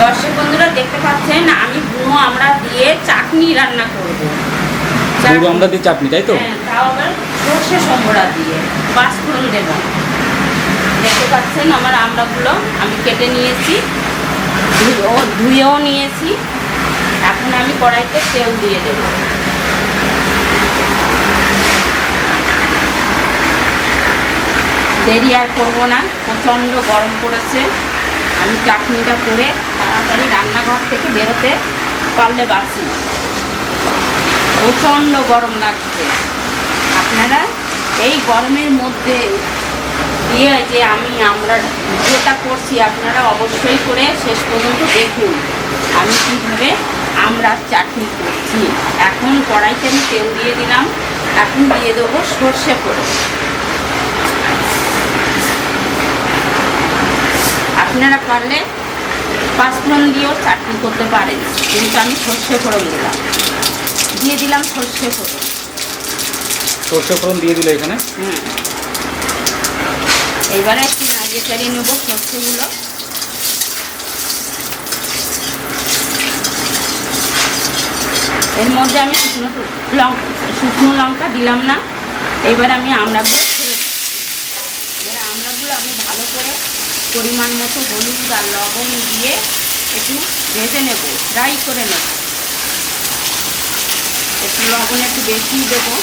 দর্শক বন্ধুরা দেখতে পাচ্ছেন আমি বুনো আমরা দিয়ে চাটনি রান্না করব। পুরো আমরা দিয়ে চাটনি তাই তো? হ্যাঁ তাও আবার সর্ষে সম্বরা দিয়ে পাঁচফোড়ন দেব। দেখতে পাচ্ছেন আমার আমড়াগুলো আমি কেটে নিয়েছি ধুয়েও নিয়েছি। এখন আমি কড়াইতে তেল দিয়ে দেব। দেরি আর করব না প্রচণ্ড গরম পড়েছে। আমি চাটনিটা করে তাড়াতাড়ি রান্নাঘর থেকে বেরোতে পারলে বাঁচি। প্রচণ্ড গরম লাগছে। আপনারা এই গরমের মধ্যে দিয়ে যে আমি আমরা ভিডিওটা করছি, আপনারা অবশ্যই করে শেষ পর্যন্ত দেখুন আমি কীভাবে আমরা চাটনি করছি। এখন কড়াইতে আমি তেল দিয়ে দিলাম, এখন দিয়ে দেবো সর্ষে করে আপনারা পারলে পাঁচফোড়ন দিয়েও চাটনি করতে পারেন। কিন্তু আমি সর্ষে ফোড়ন দিলাম। দিয়ে দিলাম সর্ষে ফোড়ন। সর্ষে ফোড়ন দিয়ে দিলে এখানে? হুম। এবারে একটু নাড়িয়ে চালিয়ে নেব সর্ষেগুলো। এর মধ্যে আমি শুকনো লঙ্কা শুকনো লঙ্কা দিলাম না। এবার আমি আমড়াগুলো ছেড়ে দিই এবার আমড়াগুলো আমি ভালো করে পরিমাণ মতো হলুদ আর লবণ দিয়ে একটু ভেজে নেব ফ্রাই করে নেব। একটু লবণ একটু বেশি দেবো,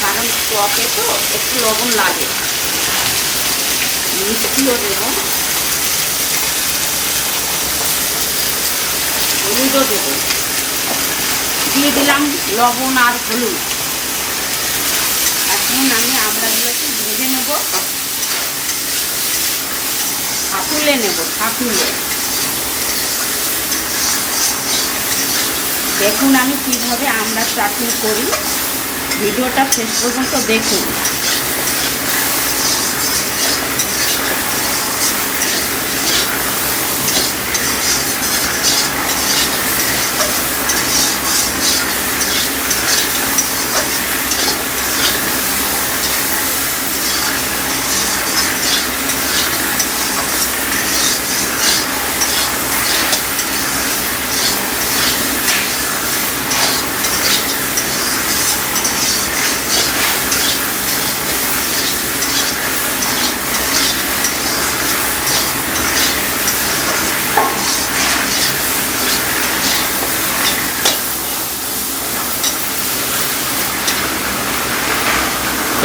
কারণ টকে তো একটু লবণ লাগে। মিষ্টিও দেবো। হলুদও দেবো। দিয়ে দিলাম লবণ আর হলুদ। এখন আমি আমড়াগুলোকে ভেজে নেব। ঠাকুলে নেব ঠাকুলে। দেখুন আমি কীভাবে আমরা চাটনি করি। ভিডিওটা শেষ পর্যন্ত দেখুন।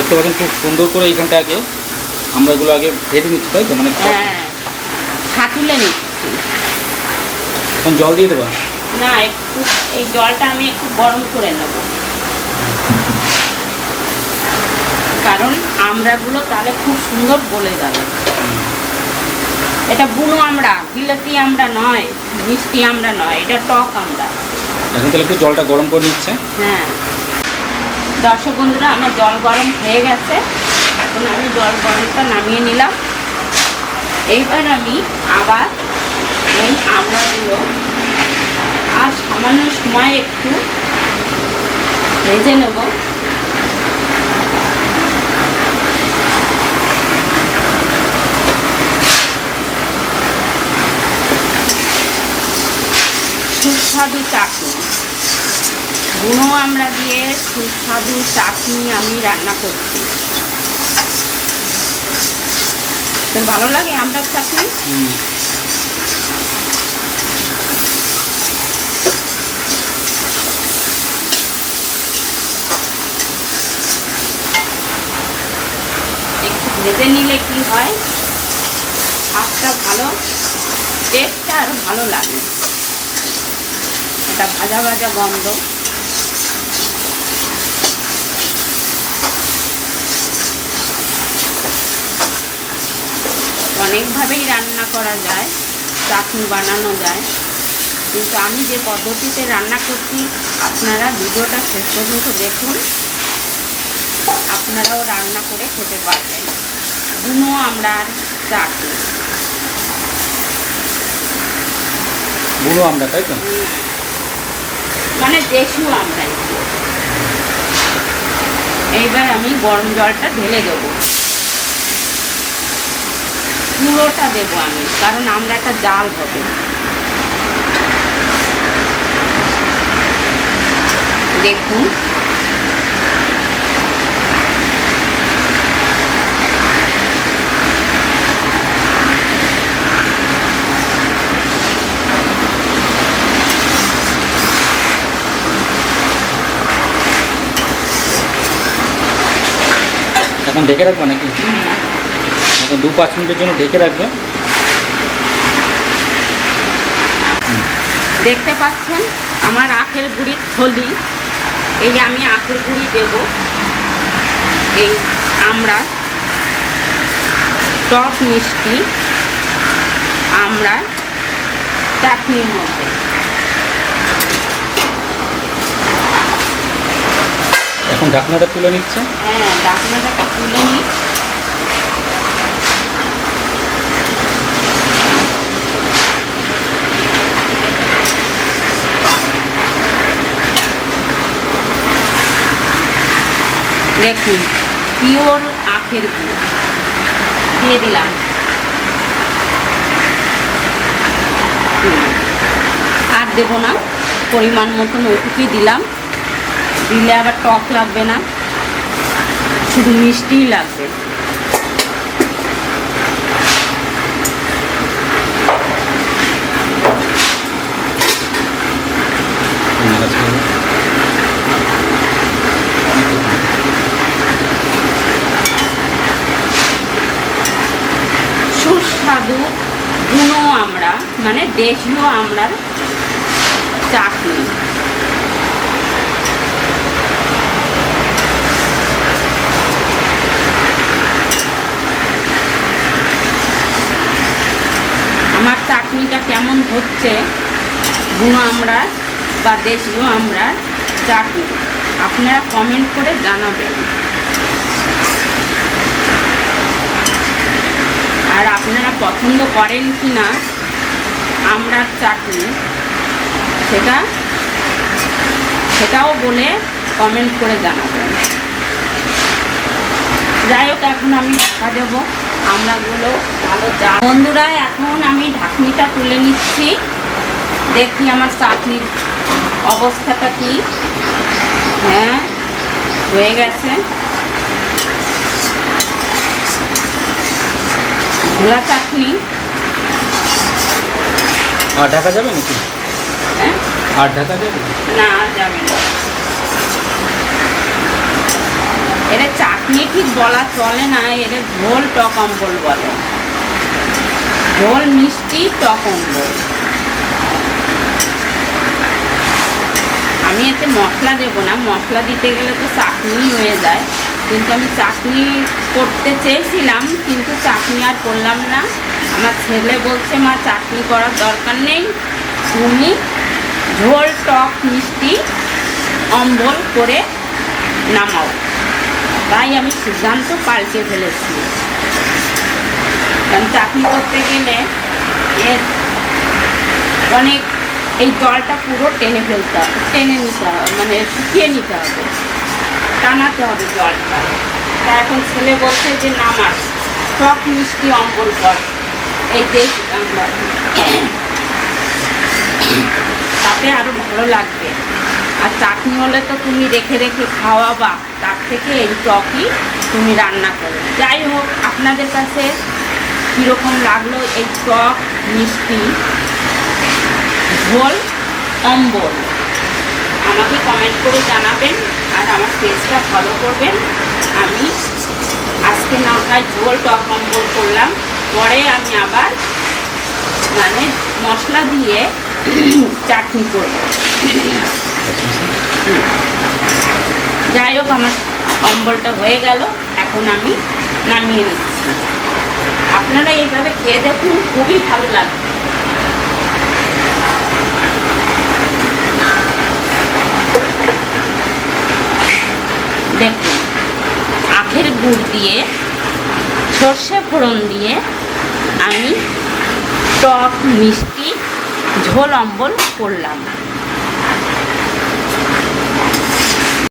দেখতে পাচ্ছেন খুব সুন্দর করে এইখানটা আগে আমরা এগুলো আগে ভেজে নিচ্ছি তাই তো? মানে হ্যাঁ নিচ্ছি। জল দিয়ে দেবা? না একটু এই জলটা আমি একটু গরম করে নেব। কারণ আমড়াগুলো তাহলে খুব সুন্দর গলে যাবে। এটা বুনো আমড়া বিলাতি আমড়া নয় মিষ্টি আমড়া নয় এটা টক আমড়া। এখন তাহলে একটু জলটা গরম করে নিচ্ছে। হ্যাঁ। দর্শক বন্ধুরা, আমার জল গরম হয়ে গেছে। এখন আমি জল গরমটা নামিয়ে নিলাম। এইবার আমি আবার এই আমড়াগুলো আর সামান্য সময় একটু ভেজে নেব। সুস্বাদু চাটনি। বুনো আমরা দিয়ে সুস্বাদু চাটনি আমি রান্না করছি। তোর ভালো লাগে আমরা চাটনি? একটু ভেজে নিলে কি হয়? স্বাদটা ভালো টেস্টটা আরও ভালো লাগে। এটা ভাজা ভাজা গন্ধ। অনেকভাবেই রান্না করা যায় চাটনি বানানো যায়। কিন্তু আমি যে পদ্ধতিতে রান্না করছি আপনারা ভিডিওটা শেষ পর্যন্ত দেখুন। আপনারাও রান্না করে খেতে পারবেন। বুনো আমরা চাটনি। বুড়ো আমরা তাই তো? মানে দেশিও আমরা। এইবার আমি গরম জলটা ঢেলে দেবো। পুরোটা দেব আমি কারণ আমরা একটা ডাল হবে। দেখুন। এখন রাখব নাকি? এখন দু পাঁচ মিনিটের জন্য ঢেকে রাখবেন। দেখতে পাচ্ছেন আমার আখের গুড়ির থলি। এই যে আমি আখের গুড়ি দেব। এই আমরা টক মিষ্টি আমরা চাটনির মধ্যে। এখন ঢাকনাটা তুলে নিচ্ছে হ্যাঁ ডাকনাটাকে তুলে নিই। দেখুন, পিওর আখের গুড়। দিয়ে দিলাম। আর দেবো না, পরিমাণ মতন ওইটুকুই দিলাম। দিলে আবার টক লাগবে না, শুধু মিষ্টিই লাগবে সুস্বাদু গুঁড়ো মানে দেশীয় আমরার চাটনি। আমার চাটনিটা কেমন হচ্ছে? গুঁড়ো আমরা বা দেশীয় আমরা চাটনি। আপনারা কমেন্ট করে জানাবেন। আর আপনারা পছন্দ করেন কি না আমড়ার চাটনি সেটা সেটাও বলে কমেন্ট করে জানাবেন যাই হোক, এখন আমি ঢাকা দেবো আমড়াগুলো ভালো যা বন্ধুরা, এখন আমি ঢাকনিটা তুলে নিচ্ছি। দেখি আমার চাটনির অবস্থাটা কি। হ্যাঁ হয়ে গেছে। ঝোলা চাটনি আর ঢাকা যাবে নাকি? হ্যাঁ? আর ঢাকা যাবে? না যাবে না। এটা চাটনি ঠিক বলা চলে না এটা ঝোল টক অম্বল বলে। ঝোল মিষ্টি টক অম্বল। আমি এতে মশলা দেবো না মশলা দিতে গেলে তো চাটনি হয়ে যায়। কিন্তু আমি চাটনি করতে চেয়েছিলাম কিন্তু চাটনি আর করলাম না। আমার ছেলে বলছে, মা চাটনি করার দরকার নেই। তুমি ঝোল, টক, মিষ্টি, অম্বল করে নামাও। তাই আমি সিদ্ধান্ত পাল্টে ফেলেছি। কারণ চাটনি করতে গেলে এর অনেক, এই জলটা পুরো টেনে ফেলতে হবে, টেনে নিতে হবে মানে শুকিয়ে নিতে হবে, টানাতে হবে জলটা। তা এখন ছেলে বলছে যে নামাস টক, মিষ্টি, অম্বল কর। তাতে আরও ভালো লাগবে। আর চাটনি হলে তো তুমি রেখে রেখে খাওয়াবা, তার থেকে এই টকই তুমি রান্না করো যাই হোক, আপনাদের কাছে কীরকম লাগল এই টক মিষ্টি ঝোল অম্বল আমাকে কমেন্ট করে জানাবেন আর আমার পেজটা ফলো করবেন। আমি আজকে না ঝোল টক অম্বল করলাম। পরে আমি আবার মানে মশলা দিয়ে চাটনি করব। যাই হোক, আমার অম্বলটা হয়ে গেল। এখন আমি নামিয়ে নিচ্ছি। আপনারা এইভাবে খেয়ে দেখুন, খুবই ভালো লাগবে। দেখুন, আখের গুড় দিয়ে সর্ষে ফোড়ন দিয়ে আমি টক মিষ্টি ঝোল অম্বল করলাম।